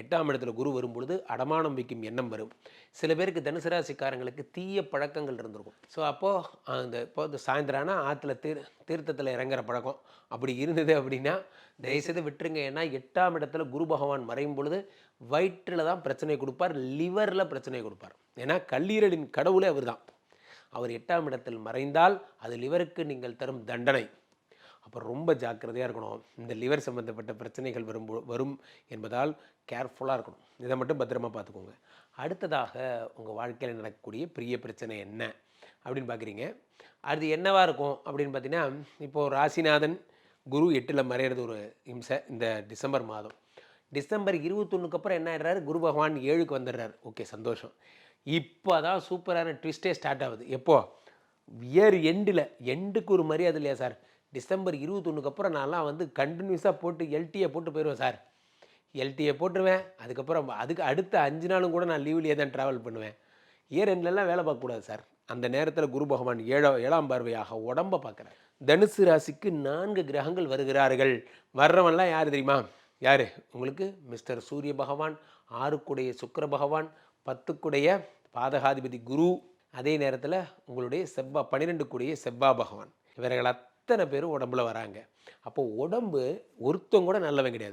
எட்டாம் இடத்துல குரு வரும்பொழுது அடமானம் வைக்கும் எண்ணம் வரும். சில பேருக்கு தனுசு ராசிக்காரங்களுக்கு தீய பழக்கங்கள் இருந்திருக்கும். ஸோ அப்போது அந்த இப்போ இந்த சாயந்தரம் ஆனால் ஆற்றுல தீர் தீர்த்தத்தில் இறங்குற பழக்கம். அப்படி இருந்தது அப்படின்னா தயவுசெய்து விட்டுருங்க. ஏன்னா எட்டாம் இடத்துல குரு பகவான் மறையும் பொழுது வயிற்றில் தான் பிரச்சனை கொடுப்பார் லிவரில் பிரச்சனை கொடுப்பார். ஏன்னா கல்லீரலின் கடவுளே அவர் தான் அவர் எட்டாம் இடத்தில் மறைந்தால் அது லிவருக்கு நீங்கள் தரும் தண்டனை. அப்போ ரொம்ப ஜாக்கிரதையாக இருக்கணும். இந்த லிவர் சம்மந்தப்பட்ட பிரச்சனைகள் வரும் வரும் என்பதால் கேர்ஃபுல்லாக இருக்கணும். இதை மட்டும் பத்திரமா பார்த்துக்கோங்க. அடுத்ததாக உங்கள் வாழ்க்கையில் நடக்கக்கூடிய பெரிய பிரச்சனை என்ன அப்படின்னு பார்க்குறீங்க. அது என்னவாக இருக்கும் அப்படின்னு பார்த்தீங்கன்னா இப்போது ராசிநாதன் குரு எட்டில் மறையிறது ஒரு இம்சை இந்த டிசம்பர் மாதம். டிசம்பர் இருபத்தொன்னுக்கு அப்புறம் என்ன ஆயிடுறாரு? குரு பகவான் ஏழுக்கு வந்துடுறாரு. ஓகே சந்தோஷம். இப்போ தான் சூப்பரான ட்விஸ்டே ஸ்டார்ட் ஆகுது. எப்போது இயர் எண்டில் எண்டுக்கு ஒரு மரியாதை இல்லையா சார்? டிசம்பர் இருபத்தொன்றுக்கு அப்புறம் நான்லாம் வந்து கண்டினியூஸாக போட்டு எல்டியை போட்டு போயிடுவேன் சார். எல்டியை போட்டுருவேன். அதுக்கப்புறம் அதுக்கு அடுத்த அஞ்சு நாளும் கூட நான் லீவ்லேயே தான் ட்ராவல் பண்ணுவேன். இயர் எண்ட்லலாம் வேலை பார்க்கக்கூடாது சார். அந்த நேரத்தில் குரு பகவான் ஏழா ஏழாம் பார்வையாக உடம்ப பார்க்குறார். தனுசு ராசிக்கு நான்கு கிரகங்கள் வருகிறார்கள். வர்றவன்லாம் யார் தெரியுமா? யார்? உங்களுக்கு மிஸ்டர் சூரிய பகவான் ஆறுக்குடைய சுக்கர பகவான் பத்துக்குடைய பாதகாதிபதி குரு. அதே நேரத்தில் உங்களுடைய செவ்வா பன்னிரெண்டு கூடிய செவ்வா பகவான். இவர்கள் அத்தனை பேரும் உடம்புல வராங்க. அப்போ உடம்பு ஒருத்தவங்க கூட நல்லவன் கிடையாது.